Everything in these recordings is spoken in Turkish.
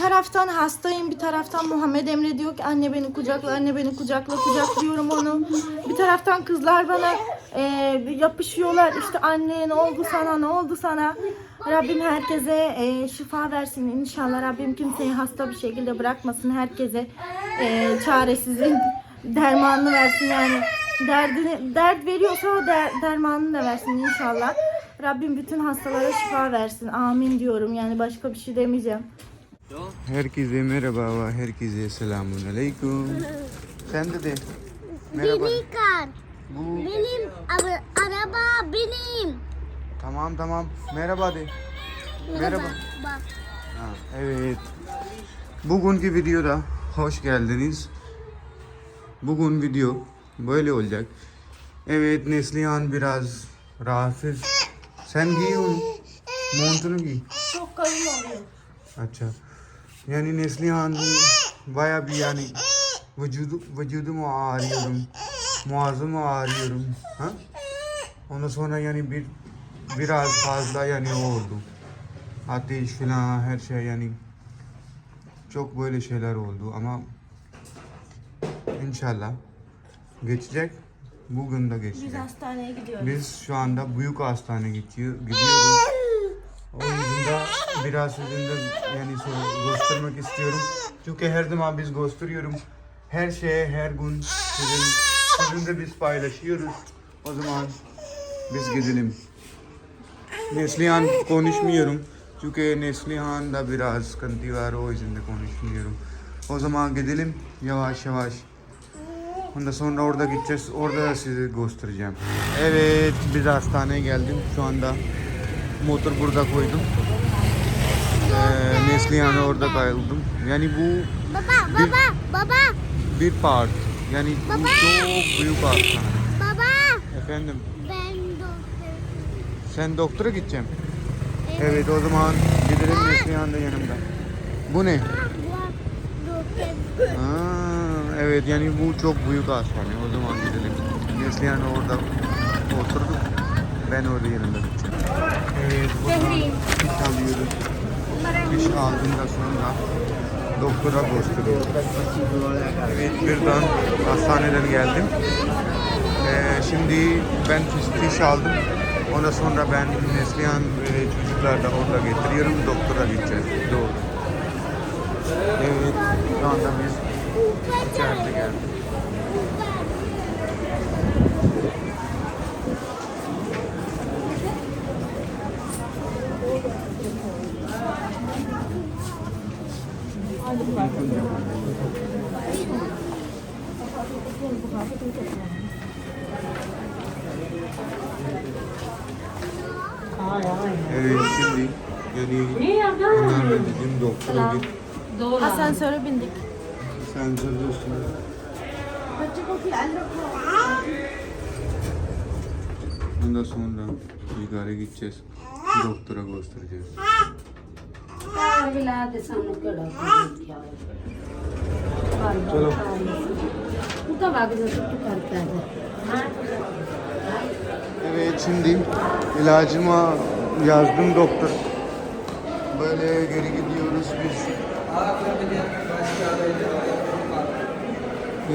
taraftan hastayım, bir taraftan Muhammed Emre diyor ki anne beni kucakla, anne beni kucakla, kucaklıyorum onu. Bir taraftan kızlar bana e, yapışıyorlar işte anne ne oldu sana, ne oldu sana. Rabbim herkese e, şifa versin inşallah. Rabbim kimseyi hasta bir şekilde bırakmasın. Herkese e, çaresizin dermanını versin yani. Derdini, dert veriyorsa o der, dermanını da versin inşallah. Rabbim bütün hastalara şifa versin. Amin diyorum yani başka bir şey demeyeceğim. Herkese merhaba ve herkese selamun aleyküm. Sen de de. Merhaba. Binikan. Bu Benim ara- araba benim. tamam tamam. Merhaba de. Merhaba. Bak. Ha, evet. Bugünkü videoda hoş geldiniz. Bugün video böyle olacak. Evet Neslihan biraz rahatsız. Sen giy onu. Montunu giy. Çok kalın oluyor. अच्छा yani Neslihan baya bir yani vücudu, vücudumu ağrıyorum. Muazzamı ağrıyorum. Ha? Ondan sonra yani bir biraz fazla yani oldu. Ateş falan her şey yani çok böyle şeyler oldu ama inşallah geçecek. Bugün de Biz geçecek. hastaneye gidiyoruz. Biz şu anda büyük hastane gidiyor, gidiyoruz. O de biraz sizin de yani göstermek istiyorum. Çünkü her zaman biz gösteriyorum. Her şeye her gün sizin, sizinle biz paylaşıyoruz. O zaman biz gidelim. Neslihan konuşmuyorum. Çünkü Neslihan'da biraz sıkıntı var o yüzden de konuşmuyorum. O zaman gidelim yavaş yavaş. Ondan sonra orada gideceğiz. Orada da size göstereceğim. Evet, biz hastaneye geldim. Şu anda motor burada koydum. Ee, Neslihan'ı orada kayıldım. Yani bu Baba, Bir- baba, baba, bir part. Yani bu Baba. çok büyük hastane. baba. Efendim, Ben doktor. sen doktora gideceğim. Evet, o zaman gidelim Neslihan da yanımda. Bu ne? Aa, evet yani bu çok büyük hastane. O zaman gidelim. Neslihan orada oturdu. Ben orada yanında gideceğim. Evet buradan alıyoruz. İş aldığında sonra doktora gösteriyoruz. Evet birden hastaneden geldim. Ee, şimdi ben fiş, aldım. Ondan sonra ben Neslihan ve çocuklar da orada getiriyorum. Doktora gideceğiz. Doğru. Evet şu anda biz içeride geldik. Evet şimdi yani onlarla dedim doktora git. Asansöre bindik. Sen söylüyorsun. Ondan sonra yukarı gideceğiz. Doktora göstereceğiz. चलो Evet şimdi ilacıma yazdım doktor. Böyle geri gidiyoruz biz.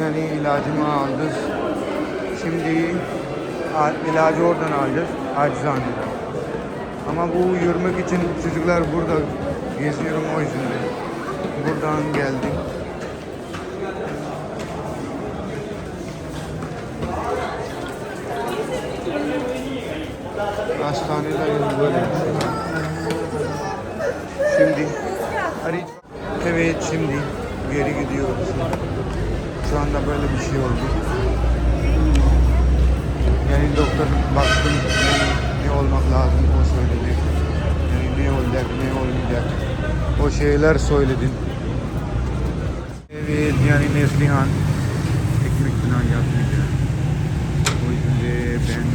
Yani ilacımı aldık. Şimdi ilacı oradan alacağız. Eczaneden. Ama bu yürümek için çocuklar burada geziyorum o yüzden de. Buradan geldim. Hastanedeyim böyle. Şimdi arayacağım. Evet şimdi geri gidiyoruz. Şu anda böyle bir şey oldu. Yani doktor baktım yani ne olmak lazım o söyledi. Yani ne olacak ne olmayacak. O şeyler söyledin. Evet yani Neslihan ekmek falan yapmayacak. O yüzden de ben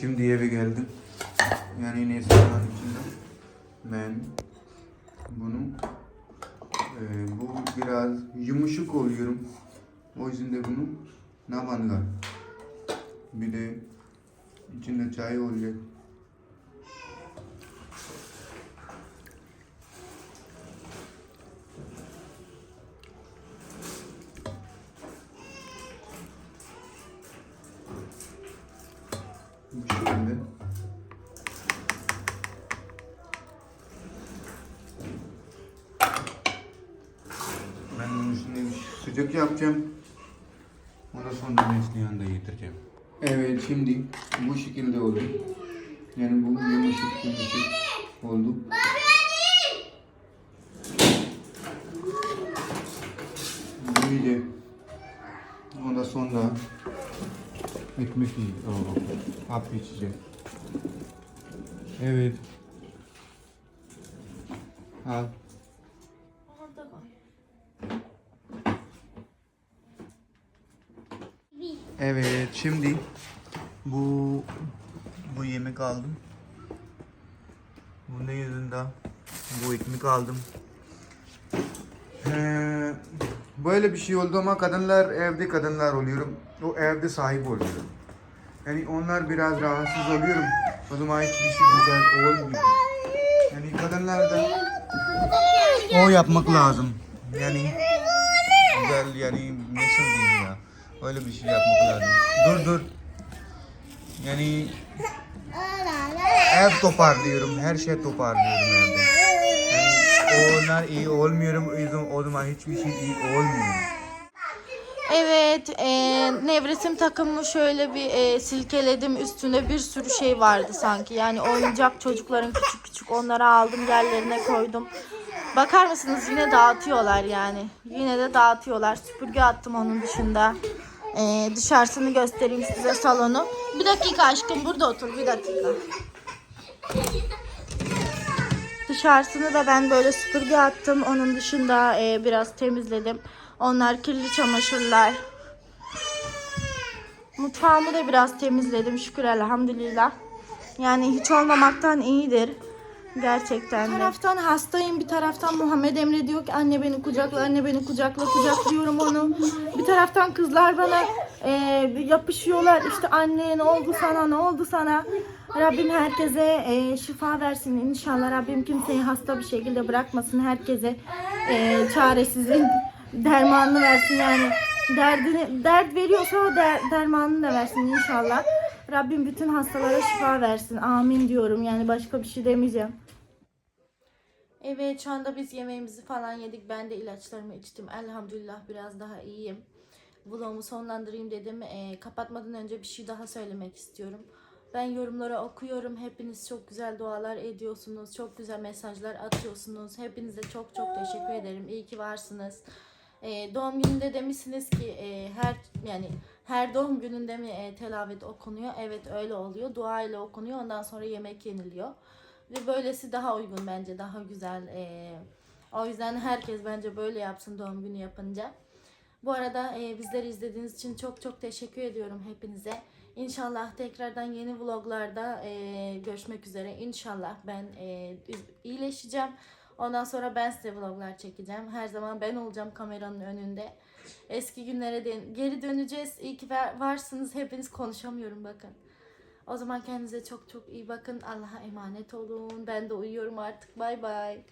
şimdi eve geldim. Yani Neslihan'ın içinde. Ben bunu e, bu biraz yumuşak oluyorum. O yüzden de bunu navangar. Bir de içinde çay olacak. Sıcak yapacağım. Ondan sonra Neslihan'da getireceğim. Evet şimdi bu şekilde oldu. Yani bu yumuşak yumuşak oldu. Böyle. Ondan sonra ekmek. Oo, hap içeceğim. Evet. Al. Evet şimdi bu bu yemek aldım. Bunun yüzünden bu ekmek aldım. Ee, böyle bir şey oldu ama kadınlar evde kadınlar oluyorum. O evde sahip oluyorum. Yani onlar biraz rahatsız oluyorum. O zaman hiçbir şey güzel olmuyor. Yani kadınlar da o yapmak lazım. Yani güzel yani nasıl. Öyle bir şey yapmak lazım. Dur dur. Yani ev toparlıyorum. Her şey toparlıyorum evde. Yani onlar iyi olmuyorum. O zaman hiçbir şey iyi olmuyor. Evet, e, nevresim takımımı şöyle bir e, silkeledim. Üstünde bir sürü şey vardı sanki. Yani oyuncak çocukların küçük küçük onları aldım yerlerine koydum. Bakar mısınız yine dağıtıyorlar yani. Yine de dağıtıyorlar. Süpürge attım onun dışında. E, dışarısını göstereyim size salonu. Bir dakika aşkım burada otur bir dakika. Dışarısını da ben böyle süpürge attım. Onun dışında e, biraz temizledim. Onlar kirli çamaşırlar. Mutfağımı da biraz temizledim şükür elhamdülillah. Yani hiç olmamaktan iyidir. Gerçekten de. Bir taraftan hastayım bir taraftan Muhammed Emre diyor ki anne beni kucakla anne beni kucakla kucaklıyorum onu. Bir taraftan kızlar bana e, yapışıyorlar işte anne ne oldu sana ne oldu sana. Rabbim herkese e, şifa versin inşallah Rabbim kimseyi hasta bir şekilde bırakmasın herkese e, çaresizin dermanını versin yani derdini dert veriyorsa o der, dermanını da versin inşallah. Rabbim bütün hastalara şifa versin. Amin diyorum. Yani başka bir şey demeyeceğim. Evet şu anda biz yemeğimizi falan yedik. Ben de ilaçlarımı içtim. Elhamdülillah biraz daha iyiyim. Vlogumu sonlandırayım dedim. Ee, kapatmadan önce bir şey daha söylemek istiyorum. Ben yorumları okuyorum. Hepiniz çok güzel dualar ediyorsunuz. Çok güzel mesajlar atıyorsunuz. Hepinize çok çok teşekkür ederim. İyi ki varsınız. Ee, doğum gününde demişsiniz ki e, her yani her doğum gününde mi e, telavet okunuyor? Evet öyle oluyor. Dua ile okunuyor. Ondan sonra yemek yeniliyor. Ve böylesi daha uygun bence. Daha güzel. e, o yüzden herkes bence böyle yapsın doğum günü yapınca. Bu arada e, bizleri izlediğiniz için çok çok teşekkür ediyorum hepinize. İnşallah tekrardan yeni vloglarda e, görüşmek üzere. İnşallah ben e, iyileşeceğim. Ondan sonra ben size vloglar çekeceğim. Her zaman ben olacağım kameranın önünde. Eski günlere de geri döneceğiz. İyi ki var- varsınız. Hepiniz konuşamıyorum bakın. O zaman kendinize çok çok iyi bakın. Allah'a emanet olun. Ben de uyuyorum artık. Bay bay.